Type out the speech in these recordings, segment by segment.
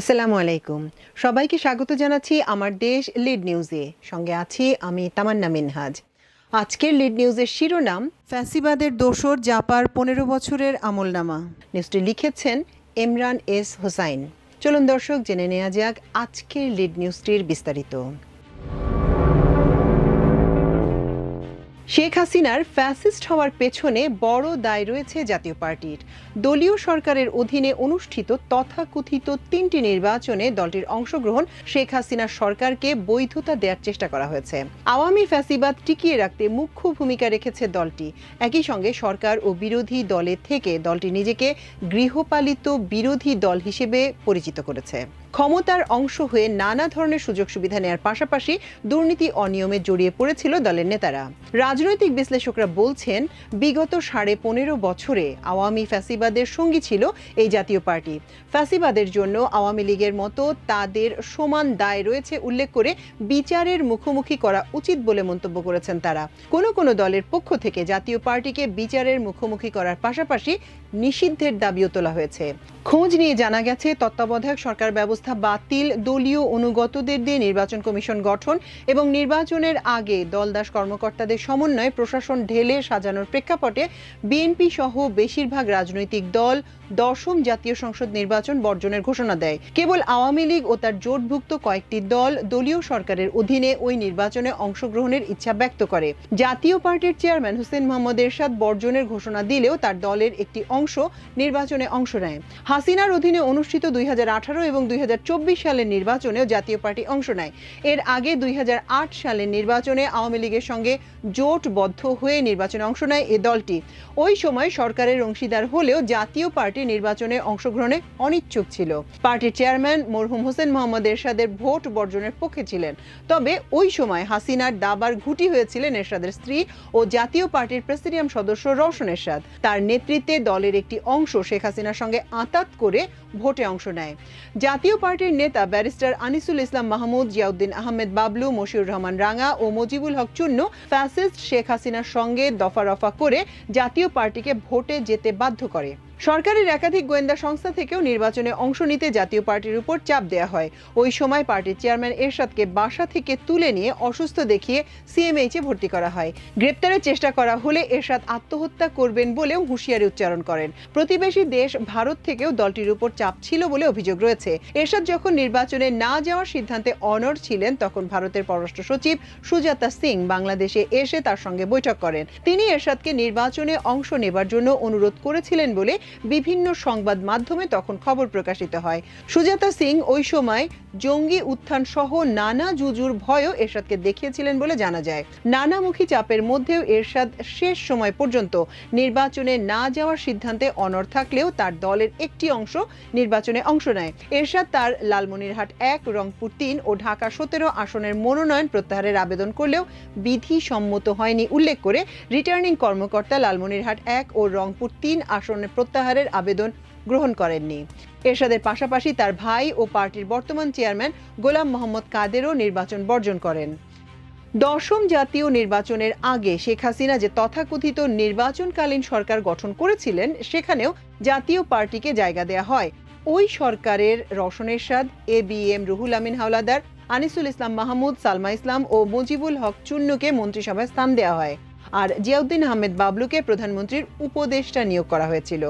আসসালামু আলাইকুম। সবাইকে স্বাগত জানাচ্ছি আমার দেশ লিড নিউজে। সঙ্গে আছি আমি তামান্না মিনহাজ। আজকের লিড নিউজের শিরোনাম, ফ্যাসিবাদের দোসর জাপার পনেরো বছরের আমলনামা। নিউজটি লিখেছেন ইমরান এস হোসাইন। চলুন দর্শক, জেনে নেওয়া যাক আজকের লিড নিউজটির বিস্তারিত। শেখ হাসিনার ফ্যাসিস্ট হওয়ার পেছনে বড় দায় রয়েছে জাতীয় পার্টির। দলীয় সরকারের অধীনে অনুষ্ঠিত তথাকথিত তিনটি নির্বাচনে দলটির অংশগ্রহণ শেখ হাসিনার সরকারকে বৈধতা দেওয়ার চেষ্টা করা হয়েছে। আওয়ামী ফ্যাসিবাদ টিকিয়ে রাখতে মুখ্য ভূমিকা রেখেছে দলটি। একই সঙ্গে সরকার ও বিরোধী দলের থেকে দলটি নিজেকে গৃহপালিত বিরোধী দল হিসেবে পরিচিত করেছে। ক্ষমতার অংশ হয়ে নানা ধরনের সুযোগ সুবিধা নেওয়ার পাশাপাশি দুর্নীতি অনিয়মে জড়িয়ে পড়েছিল দলের নেতারা। রাজনৈতিক বিশ্লেষকরা বলছেন, বিগত সাড়ে পনেরো বছরে আওয়ামী ফ্যাসিবাদের সঙ্গী ছিল এই জাতীয় পার্টি। ফ্যাসিবাদের জন্য আওয়ামী লীগের মতো তাদের সমান দায় রয়েছে উল্লেখ করে বিচারের মুখোমুখি করা উচিত বলে মন্তব্য করেছেন তারা। কোনো কোনো দলের পক্ষ থেকে জাতীয় পার্টিকে বিচারের মুখোমুখি করার পাশাপাশি নিষিদ্ধের দাবিও তোলা হয়েছে। খোঁজ নিয়ে জানা গেছে, তত্ত্বাবধায়ক সরকার ব্যবস্থা বাতিল। দলীয় অনুগতদের দিয়ে নির্বাচন কমিশন গঠন এবং নির্বাচনের আগে দলদাস কর্মকর্তাদের সমন্বয়ে প্রশাসন ঢেলে সাজানোর প্রেক্ষাপটে বিএনপি সহ বেশিরভাগ রাজনৈতিক দল দশম জাতীয় সংসদ নির্বাচন বর্জনের ঘোষণা দেয়। কেবল আওয়ামী লীগ ও তার জোটভুক্ত কয়েকটি দল দলীয় সরকারের অধীনে ওই নির্বাচনে অংশগ্রহণের ইচ্ছা ব্যক্ত করে। জাতীয় পার্টির চেয়ারম্যান হোসেন মোহাম্মদ এরশাদ বর্জনের ঘোষণা দিলেও তার দলের একটি অংশ নির্বাচনে অংশ নেয়। হাসিনার অধীনে অনুষ্ঠিত দুই হাজার আঠারো এবং দুই হাজার সালের নির্বাচনেও জাতীয় পার্টি অংশ নেয়। এর আগে দুই সালের নির্বাচনে আওয়ামী লীগের সঙ্গে জোটবদ্ধ হয়ে নির্বাচনে অংশ নেয় এ দলটি। ওই সময় সরকারের অংশীদার হলেও জাতীয় পার্টি নির্বাচনে অংশগ্রহণে অনিচ্ছুক ছিল। পার্টির চেয়ারম্যান মরহুম হোসেন মোহাম্মদ এরশাদের ভোট বর্জনের পক্ষে ছিলেন। তবে ওই সময় হাসিনার দাবার ঘুটি হয়েছিলেন এরশাদের স্ত্রী ও জাতীয় পার্টির প্রেসিডিয়াম সদস্য রওশন এরশাদ। তার নেতৃত্বে দলের একটি অংশ শেখ হাসিনার সঙ্গে আঁতাত করে ভোটে অংশ নেয়। জাতীয় পার্টির নেতা ব্যারিস্টার আনিসুল ইসলাম মাহমুদ, জিয়াউদ্দিন আহমেদ বাবলু, মশিউর রহমান রাঙা ও মজিবুল হক চূন্য ফ্যাসিস্ট শেখ হাসিনার সঙ্গে দফা রফা করে জাতীয় পার্টিকে ভোটে যেতে বাধ্য করে। সরকারের একাধিক গোয়েন্দা সংস্থা থেকেও নির্বাচনে অংশ নিতে জাতীয় পার্টির উপর চাপ দেওয়া হয়। ওই সময় পার্টির চেয়ারম্যান এরশাদকে বাসা থেকে তুলে নিয়ে অসুস্থ দেখিয়ে সিএমএইচ ভর্তি করা হয়। গ্রেপ্তারের চেষ্টা করা হলে এরশাদ আত্মহত্যা করবেন বলেও হুঁশিয়ারি উচ্চারণ করেন। প্রতিবেশী দেশ ভারত থেকেও দলটির উপর চাপ ছিল বলে অভিযোগ রয়েছে। এরশাদ যখন নির্বাচনে না যাওয়ার সিদ্ধান্তে অনড় ছিলেন, তখন ভারতের পররাষ্ট্র সচিব সুজাতা সিং বাংলাদেশে এসে তার সঙ্গে বৈঠক করেন। তিনি এরশাদকে নির্বাচনে অংশ নেবার জন্য অনুরোধ করেছিলেন বলে বিভিন্ন সংবাদ মাধ্যমে তখন খবর প্রকাশিত হয়। সুজাতা সিং ওই সময় জঙ্গি উত্থান সহ নানা জুজুর ভয়ও এরশাদকে দেখিয়েছিলেন বলে জানা যায়। নানামুখী চাপের মধ্যেও এরশাদ শেষ সময় পর্যন্ত নির্বাচনে না যাওয়ার সিদ্ধান্তে অনড় থাকলেও তার দলের একটি অংশ নির্বাচনে অংশ নেয়। এরশাদ তার লালমনিরহাট এক, রংপুর তিন ও ঢাকা সতেরো আসনের মনোনয়ন প্রত্যাহারের আবেদন করলেও বিধি সম্মত হয়নি। উল্লেখ করে রিটার্নিং কর্মকর্তা লালমনিরহাট এক ও রংপুর তিন আসনের প্রত্যাহারের আবেদন গ্রহণ করেননি। এরশাদের পাশাপাশি তার ভাই ও পার্টির বর্তমান চেয়ারম্যান গোলাম মোহাম্মদ কাদেরও নির্বাচন বর্জন করেন। দশম জাতীয় নির্বাচনের আগে শেখ হাসিনা যে তথাকথিত নির্বাচনকালীন সরকার গঠন করেছিলেন, সেখানেও জাতীয় পার্টিকে জায়গা দেয়া হয়। ওই সরকারের Raushan Ershad, A B M, Ruhul Amin Howlader, Anisul Islam Mahmud, Salma Islam ও মুজিবুল হক চুন্নুকে মন্ত্রিসভায় স্থান দেওয়া হয়। আর জিয়াউদ্দিন আহমেদ বাবলুকে প্রধানমন্ত্রীর উপদেষ্টা নিয়োগ করা হয়েছিল।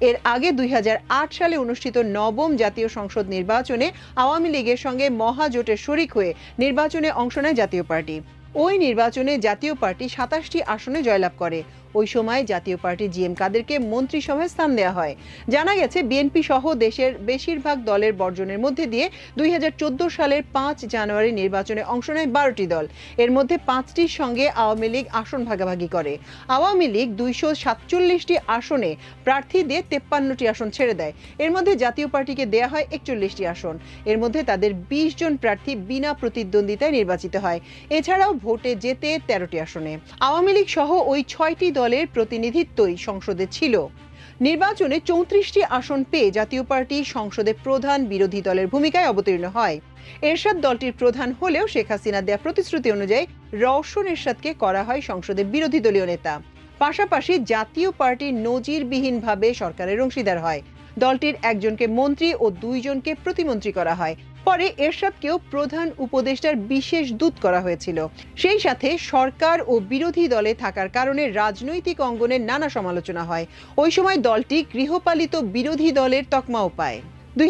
এর আগে দুই হাজার আট সালে অনুষ্ঠিত নবম জাতীয় সংসদ নির্বাচনে আওয়ামী লীগের সঙ্গে মহাজোটের শরিক হয়ে নির্বাচনে অংশ নেয় জাতীয় পার্টি। ওই নির্বাচনে জাতীয় পার্টি সাতাশটি আসনে জয়লাভ করে। ওই সময় জাতীয় পার্টি জিএম কাদেরকে মন্ত্রিসভায় স্থান দেওয়া হয়। জানা গেছে, বিএনপি সহ দেশের বেশিরভাগ দলের বর্জনের মধ্যে দিয়ে দুই সালের পাঁচ জানুয়ারি নির্বাচনে অংশ নেয় বারোটি দল। এর মধ্যে পাঁচটির সঙ্গে আওয়ামী লীগ আসন ভাগাভাগি করে। আওয়ামী লীগ দুইশো সাতচল্লিশটি আসনে প্রার্থী দিয়ে তেপ্পান্নটি আসন ছেড়ে দেয়। এর মধ্যে জাতীয় পার্টিকে দেয়া হয় একচল্লিশটি আসন। এর মধ্যে তাদের বিশ জন প্রার্থী বিনা প্রতিদ্বন্দ্বিতায় নির্বাচিত হয়। এছাড়াও ভোটে যেতে তেরোটি আসনে। আওয়ামী লীগ সহ ওই ছয়টি দলের প্রতিনিধিত্বই সংসদে ছিল। নির্বাচনে চৌত্রিশটি আসন পেয়ে জাতীয় পার্টি সংসদে প্রধান বিরোধী দলের ভূমিকায় অবতীর্ণ হয়। এরশাদ দলটির প্রধান হলেও শেখ হাসিনা দেয়া প্রতিশ্রুতি অনুযায়ী রওশন এরশাদকে করা হয় সংসদে বিরোধী দলীয় নেতা। পাশাপাশি জাতীয় পার্টি নজিরবিহীনভাবে সরকারের অংশীদার হয়। দলটির একজনকে মন্ত্রী ও দুইজনকে প্রতিমন্ত্রী করা হয়। পরে এরশাদকেও প্রধান উপদেষ্টার বিশেষ দূত করা হয়েছিল। সেই সাথে সরকার ও বিরোধী দলে থাকার কারণে রাজনৈতিক অঙ্গনে নানা সমালোচনা হয়। ওই সময় দলটি গৃহপালিত বিরোধী দলের তকমাও পায়। দুই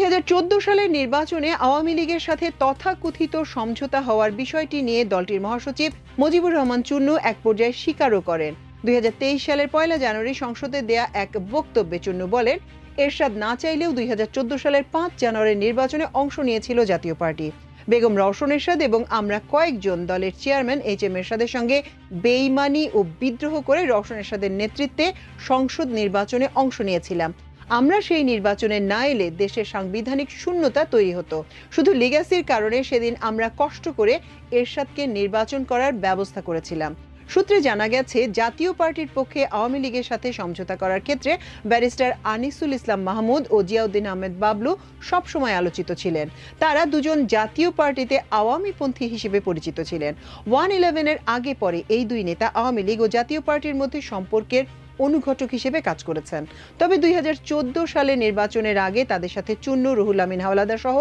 সালের নির্বাচনে আওয়ামী লীগের সাথে তথাকথিত সমঝোতা হওয়ার বিষয়টি নিয়ে দলটির মহাসচিব মুজিবুর রহমান চুন্নু এক পর্যায়ে স্বীকারও করেন। দুই হাজার তেইশ সালের পয়লা জানুয়ারি সংসদে দেয়া এক বক্তব্যে চুন্নু বলেন এরশাদ না চাইলেও দুই হাজার চোদ্দ সালের পাঁচ জানুয়ারির নির্বাচনে অংশ নিয়েছিল জাতীয় পার্টি। বেগম রওশন এরশাদ এবং আমরা কয়েকজন দলের চেয়ারম্যান এইচ এম এরশাদের সঙ্গে বেইমানি ও বিদ্রোহ করে রওশন এরশাদের নেতৃত্বে সংসদ নির্বাচনে অংশ নিয়েছিলাম। আমরা সেই নির্বাচনে না এলে দেশের সাংবিধানিক শূন্যতা তৈরি হতো। শুধু লিগ্যাসির কারণে সেদিন আমরা কষ্ট করে এরশাদকে নির্বাচন করার ব্যবস্থা করেছিলাম। সূত্রে জানা গেছে, জাতীয় পার্টির পক্ষে আওয়ামী লীগের সাথে সমঝোতা করার ক্ষেত্রে ব্যারিস্টার আনিসুল ইসলাম মাহমুদ ও জিয়াউদ্দিন আহমেদ বাবলু সবসময় আলোচিত ছিলেন। তারা দুজন জাতীয় পার্টিতে আওয়ামীপন্থী হিসেবে পরিচিত ছিলেন। ওয়ান ইলেভেনের আগে পরে এই দুই নেতা আওয়ামী লীগ ও জাতীয় পার্টির মধ্যে সম্পর্কের অনুঘটক হিসেবে কাজ করেছেন। তবে দুই হাজার চোদ্দ সালে নির্বাচনের আগে তাদের সাথে চুন্নু, রুহুল আমিন হাওলাদার সহ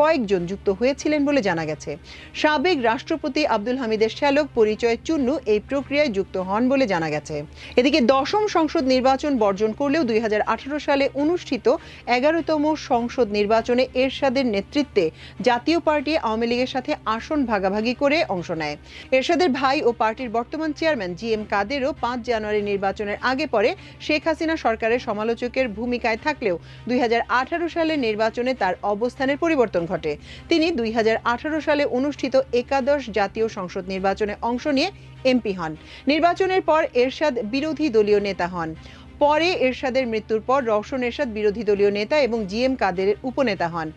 কয়েকজন যুক্ত হয়েছিলেন বলে জানা গেছে। সাবেক রাষ্ট্রপতি আব্দুল হামিদের শ্যালক পরিচয় চুন্নু এই প্রক্রিয়ায় যুক্ত হন বলে জানা গেছে। এদিকে দশম সংসদ নির্বাচন বর্জন করলেও দুই হাজার আঠারো সালে অনুষ্ঠিত এগারোতম সংসদ নির্বাচনে এরশাদের নেতৃত্বে জাতীয় পার্টি আওয়ামী লীগের সাথে আসন ভাগাভাগি করে অংশ নেয়। এরশাদের ভাই ও পার্টির বর্তমান চেয়ারম্যান জি এম কাদেরও পাঁচ জানুয়ারি নির্বাচনের আগে পরে শেখ হাসিনা সরকারের সমালোচকের ভূমিকায় থাকলেও দুই হাজার আঠারো সালে নির্বাচনে তার অবস্থানের পরিবর্তন ঘটে। তিনি দুই হাজার আঠারো সালে অনুষ্ঠিত একাদশ জাতীয় সংসদ নির্বাচনে অংশ নিয়ে এমপি হন। নির্বাচনের পর এরশাদ বিরোধী দলীয় নেতা হন। পরে এরশাদের মৃত্যুর পর রওশন এরশাদ বিরোধী দলীয় নেতা এবং জি এম কাদেরের উপনেতা হন।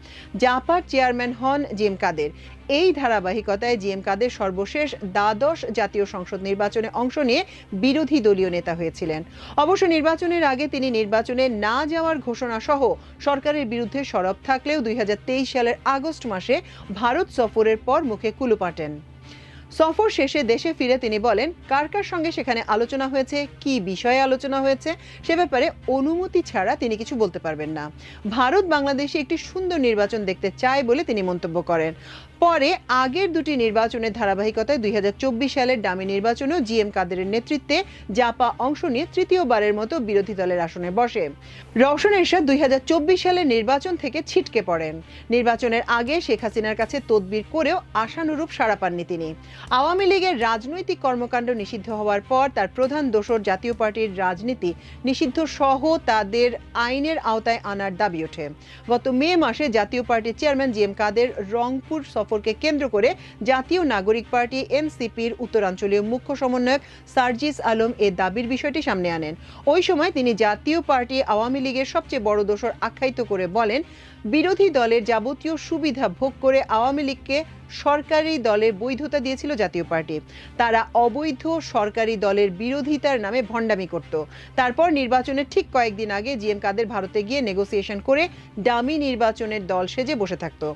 জাপার চেয়ারম্যান হন জি এম কাদের। এই ধারাবাহিকতায় জি এম কাদের সর্বশেষ দ্বাদশ জাতীয় সংসদ নির্বাচনে অংশ নিয়ে বিরোধী দলীয় নেতা হয়েছিলেন। অবশ্য নির্বাচনের আগে তিনি নির্বাচনে না যাওয়ার ঘোষণা সহ সরকারের বিরুদ্ধে সরব থাকলেও দুই হাজার তেইশ সালের আগস্ট মাসে ভারত সফরের পর মুখে কুলু পাটেন। সফর শেষে দেশে ফিরে তিনি বলেন, কার কার সঙ্গে সেখানে আলোচনা হয়েছে, কি বিষয়ে আলোচনা হয়েছে, সে ব্যাপারে অনুমতি ছাড়া তিনি কিছু বলতে পারবেন না। ভারত বাংলাদেশে একটি সুন্দর নির্বাচন দেখতে চায় বলে তিনি মন্তব্য করেন। পরে আগের দুটি নির্বাচনের ধারাবাহিকতায় দুই হাজার চব্বিশ সালের ডামি নির্বাচনেও জি এম কাদেরের নেতৃত্বে জাপা অংশ নিয়ে তৃতীয়বারের মতো বিরোধী দলের আসনে বসে। রওশন এরশাদ দুই হাজার চব্বিশ সালের নির্বাচন থেকে ছিটকে পড়েন। নির্বাচনের আগে শেখ হাসিনার কাছে তদবির করেও আশানুরূপ সাড়া পাননি তিনি। আওয়ামী লীগের রাজনৈতিক কর্মকাণ্ড নিষিদ্ধ হওয়ার পর তার প্রধান দোষর জাতীয় পার্টির রাজনীতি নিষিদ্ধ সহ তাদের আইনের আওতায় আনার দাবি ওঠে। গত মে মাসে জাতীয় পার্টির chairman G M Quader Rangpur সফরকে কেন্দ্র করে জাতীয় নাগরিক পার্টি এনসিপির উত্তরাঞ্চলীয় মুখ্য সমন্বয়ক সার্জিস আলম এ দাবির বিষয়টি সামনে আনেন। ওই সময় তিনি জাতীয় পার্টি আওয়ামী লীগের সবচেয়ে বড় দোষর আখ্যায়িত করে বলেন, বিরোধী দলের যাবতীয় সুবিধা ভোগ করে আওয়ামী লীগকে সরকারি দলের বৈধতা দিয়েছিল জাতীয় পার্টি। তারা অবৈধ সরকারি দলের বিরোধিতার নামে ভণ্ডামি করত। তারপর নির্বাচনের ঠিক কয়েকদিন আগে জিএম কাদের ভারতে গিয়ে নেগোসিয়েশন করে ডামি নির্বাচনের দল সেজে বসে থাকতো।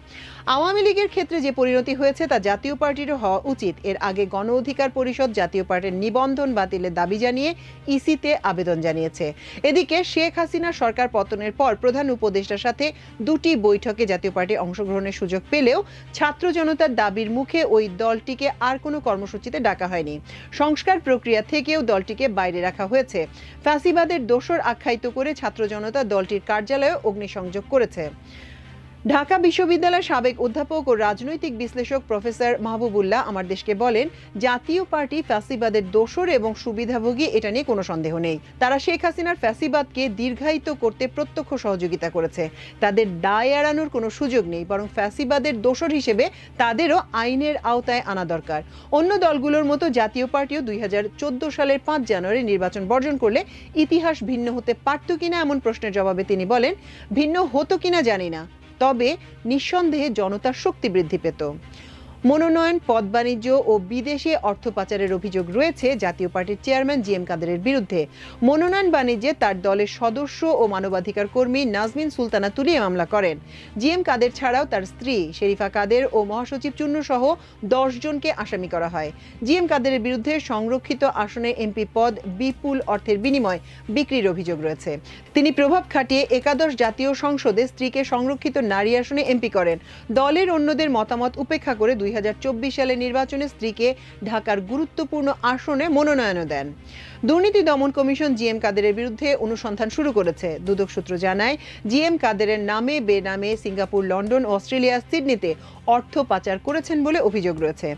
আওয়ামী লীগের ক্ষেত্রে যে পরিণতি হয়েছে তা জাতীয় পার্টিরও হওয়া উচিত। এর আগে গণ অধিকার পরিষদ জাতীয় পার্টির নিবন্ধন বাতিলের দাবি জানিয়ে ইসিতে আবেদন জানিয়েছে। এদিকে শেখ হাসিনা সরকার পতনের পর প্রধান উপদেষ্টার সাথে দুটি বৈঠকে জাতীয় পার্টি অংশগ্রহণের সুযোগ পেলেও ছাত্র জনতার দাবির মুখে ওই দলটিকে আর কোনো কর্মসূচিতে ডাকা হয়নি। সংস্কার প্রক্রিয়া থেকেও দলটিকে বাইরে রাখা হয়েছে। ফ্যাসিবাদের দোসর আখ্যায়িত করে ছাত্র জনতা দলটির কার্যালয়ে অগ্নিসংযোগ করেছে। ঢাকা বিশ্ববিদ্যালয়ের সাবেক অধ্যাপক ও রাজনৈতিক বিশ্লেষক প্রফেসর মাহবুবুল্লাহ আমার দেশকে বলেন, জাতীয় পার্টি ফ্যাসিবাদের দোসর এবং সুবিধাভোগী এটা নিয়ে কোনো সন্দেহ নেই। তারা শেখ হাসিনার ফ্যাসিবাদকে দীর্ঘায়িত করতে প্রত্যক্ষ সহযোগিতা করেছে। তাদের দায় এড়ানোর কোনো সুযোগ নেই, বরং ফ্যাসিবাদের দোসর হিসেবে তাদেরও আইনের আওতায় আনা দরকার। অন্য দলগুলোর মতো জাতীয় পার্টিও দুই হাজার চোদ্দ সালের পাঁচ জানুয়ারি নির্বাচন বর্জন করলে ইতিহাস ভিন্ন হতে পারত কিনা এমন প্রশ্নের জবাবে তিনি বলেন, ভিন্ন হতো কিনা জানি না। তবে নিঃসন্দেহে জনতার শক্তি বৃদ্ধি পেত। মনোনয়ন, পদ বাণিজ্য ও বিদেশে অর্থ পাচারের অভিযোগ রয়েছে জাতীয় পার্টির চেয়ারম্যান জি এম কাদেরের বিরুদ্ধে। মনোনয়ন বাণিজ্যে তার দলের সদস্য ও মানবাধিকার কর্মী নাজমিন সুলতানা তুলিয়ে মামলা করেন। জি এম কাদের ছাড়াও তার স্ত্রী শেরিফা কাদের ও মহাসচিব চুন্নু সহ দশ জনকে আসামি করা হয়। জি এম কাদেরের বিরুদ্ধে সংরক্ষিত আসনে এমপি পদ বিপুল অর্থের বিনিময় বিক্রির অভিযোগ রয়েছে। তিনি প্রভাব খাটিয়ে একাদশ জাতীয় সংসদে স্ত্রীকে সংরক্ষিত নারী আসনে এমপি করেন। দলের অন্যদের মতামত উপেক্ষা করে দুই সালের নির্বাচনে স্ত্রীকে ঢাকার গুরুত্বপূর্ণ আসনে মনোনয়নও দেন। দুর্নীতি দমন কমিশন জি এম কাদেরের বিরুদ্ধে অনুসন্ধান শুরু করেছে। দুদক সূত্র জানায় জি এম কাদেরের নামে, বেনামে সিঙ্গাপুর, লন্ডন, অস্ট্রেলিয়া, সিডনিতে অর্থ পাচার করেছেন বলে অভিযোগ রয়েছে।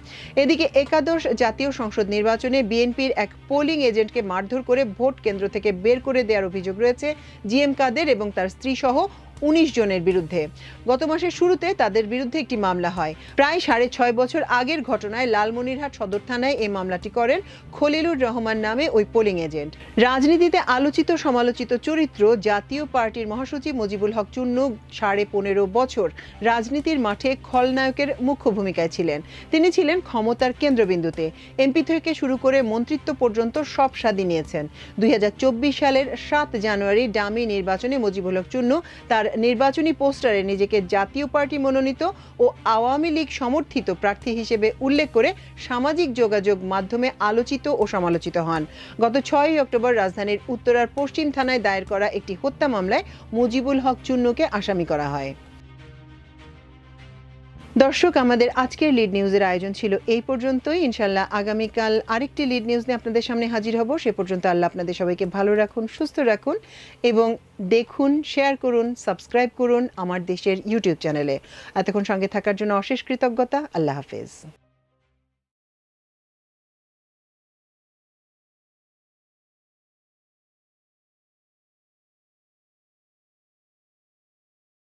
এদিকে একাদশ জাতীয় সংসদ নির্বাচনে বিএনপির এক পোলিং এজেন্টকে মারধর করে ভোট কেন্দ্র থেকে বের করে দেওয়ার অভিযোগ রয়েছে। জি এম কাদের এবং তার স্ত্রী সহ উনিশ জনের বিরুদ্ধে। গত মাসের শুরুতে তাদের বিরুদ্ধে একটি মামলা হয়। প্রায় সাড়ে ছয় বছর আগের ঘটনায় লালমনিরহাট সদর থানায় এই মামলাটি করেন খলিলুর রহমান নামে ওই পোলিং এজেন্ট। রাজনীতিতে আলোচিত সমালোচিত চরিত্র জাতীয় পার্টির মহাসচিব মুজিবুল হক চুন্নু সাড়ে পনেরো বছর রাজনীতির মাঠে খলনায়কের মুখ্য ভূমিকায় ছিলেন। তিনি ছিলেন ক্ষমতার কেন্দ্রবিন্দুতে। এমপি থেকে শুরু করে মন্ত্রিত্ব পর্যন্ত সব স্বাদী নিয়েছেন। দুই হাজার চব্বিশ সালের সাত জানুয়ারি ডামি নির্বাচনে মুজিবুল হক চুন্নু তার নির্বাচনী পোস্টারে নিজেকে জাতীয় পার্টি মনোনীত ও আওয়ামী লীগ সমর্থিত প্রার্থী হিসেবে উল্লেখ করে সামাজিক যোগাযোগ মাধ্যমে আলোচিত ও সমালোচিত হন। গত ছয়ই অক্টোবর রাজধানীর উত্তরার পশ্চিম থানায় দায়ের করা একটি হত্যা মামলায় মুজিবুল হক চুন্নুকে আসামি করা হয়। দর্শক, আমাদের আজকের লিড নিউজের আয়োজন ছিল এই পর্যন্তই। ইনশাল্লাহ আগামীকাল আরেকটি লিড নিউজ নিয়ে আপনাদের সামনে হাজির হব। সে পর্যন্ত আল্লাহ আপনাদের সবাইকে ভালো রাখুন, সুস্থ রাখুন এবং দেখুন শেয়ার করুন সাবস্ক্রাইব করুন আমার দেশের ইউটিউব চ্যানেলে এতক্ষণ সঙ্গে থাকার জন্য অশেষ কৃতজ্ঞতা। আল্লাহ হাফেজ।